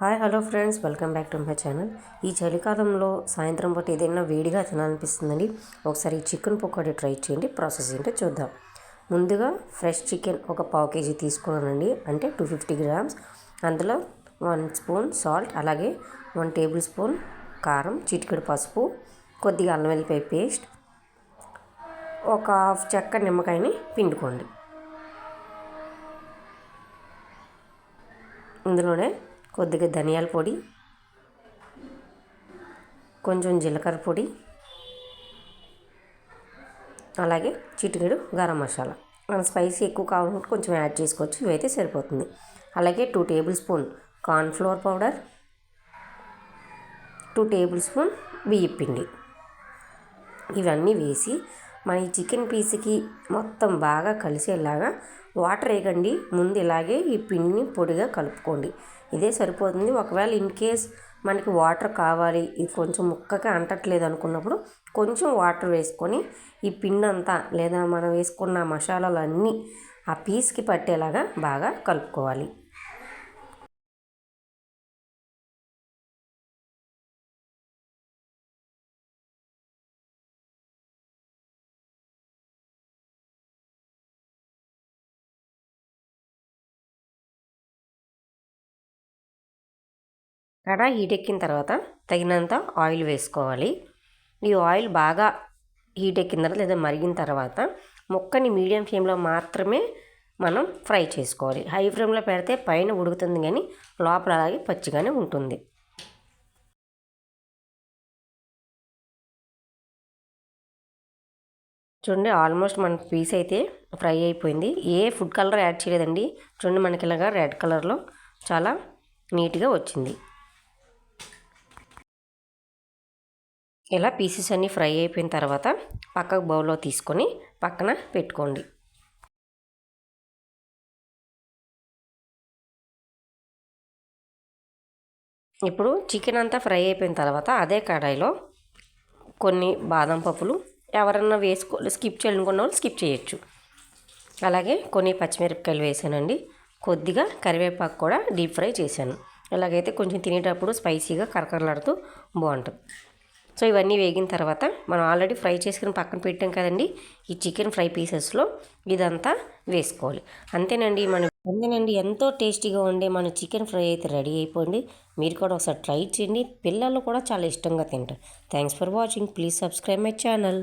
Hi hello friends. Welcome back to my channel. ఈ చలికాలంలో సాయంత్రం పూట ఏదైనా వేడిగా తినాలనిపిస్తుందండి. ఒకసారి చికెన్ పకోడీ ట్రై చేయండి ప్రాసెస్ ఏంటో చూద్దాం. ముందుగా ఫ్రెష్ చికెన్ ఒక పావు కేజీ తీసుకున్నానండి. అంటే టూ ఫిఫ్టీ గ్రామ్స్. అందులో వన్ స్పూన్ సాల్ట్ అలాగే వన్ టేబుల్ స్పూన్ కారం చిటికెడు పసుపు కొద్దిగా అల్లం వెల్లిపాయ పేస్ట్ ఒక హాఫ్ చెక్క నిమ్మకాయని పిండుకోండి. ఇందులోనే కొద్దిగా ధనియాల పొడి కొంచెం జీలకర్ర పొడి అలాగే చిటికెడు గరం మసాలా. మన స్పైసీ ఎక్కువ కావాలంటే కొంచెం యాడ్ చేసుకోవచ్చు ఇవైతే సరిపోతుంది. అలాగే two tablespoon cornflour powder two tablespoon బియ్య పిండి. ఇవన్నీ వేసి మన ఈ చికెన్ పీస్కి మొత్తం బాగా కలిసేలాగా వాటర్ వేయకండి. ముందు ఇలాగే ఈ పిండిని పొడిగా కలుపుకోండి. ఇదే సరిపోతుంది. ఒకవేళ ఇన్ కేస్ మనకి వాటర్ కావాలి ఇది కొంచెం ముక్కగా అంటట్లేదు అనుకున్నప్పుడు కొంచెం వాటర్ వేసుకొని ఈ పిండి అంతా లేదా మనం వేసుకున్న మసాలాలు అన్నీ ఆ పీస్కి పట్టేలాగా బాగా కలుపుకోవాలి. కడాయి హీట్ ఎక్కిన తర్వాత తగినంత ఆయిల్ వేసుకోవాలి. ఈ ఆయిల్ బాగా హీట్ ఎక్కిన తర్వాత లేదా మరిగిన తర్వాత ముక్కని మీడియం ఫ్లేమ్లో మాత్రమే మనం ఫ్రై చేసుకోవాలి. హై ఫ్లేమ్లో పెడితే పైన ఉడుకుతుంది కానీ లోపల అలాగే పచ్చిగానే ఉంటుంది. చూడండి ఆల్మోస్ట్ మన పీస్ అయితే ఫ్రై అయిపోయింది. ఏ ఫుడ్ కలర్ యాడ్ చేయలేదండి. చూడండి మనకి ఇలాగా రెడ్ కలర్లో చాలా నీట్గా వచ్చింది. ఇలా పీసెస్ అన్నీ ఫ్రై అయిపోయిన తర్వాత పక్కకు బౌల్లో తీసుకొని పక్కన పెట్టుకోండి. ఇప్పుడు చికెన్ అంతా ఫ్రై అయిపోయిన తర్వాత అదే కడాయిలో కొన్ని బాదం పప్పులు ఎవరన్నా వేసుకో స్కిప్ చేయాలనుకున్న వాళ్ళు స్కిప్ చేయొచ్చు. అలాగే కొన్ని పచ్చిమిరపకాయలు వేసానండి. కొద్దిగా కరివేపాకు కూడా డీప్ ఫ్రై చేశాను. ఇలాగైతే కొంచెం తినేటప్పుడు స్పైసీగా కరకరలాడుతూ బాగుంటుంది. సో ఇవన్నీ వేగిన తర్వాత మనం ఆల్రెడీ ఫ్రై చేసుకుని పక్కన పెట్టాం కదండి. ఈ చికెన్ ఫ్రై పీసెస్లో ఇదంతా వేసుకోవాలి. అంతేనండి మనం అంతేనండి ఎంతో టేస్టీగా ఉండే మన చికెన్ ఫ్రై అయితే రెడీ అయిపోయింది. మీరు కూడా ఒకసారి ట్రై చేయండి. పిల్లలు కూడా చాలా ఇష్టంగా తింటారు. Thanks for watching. Please subscribe my channel.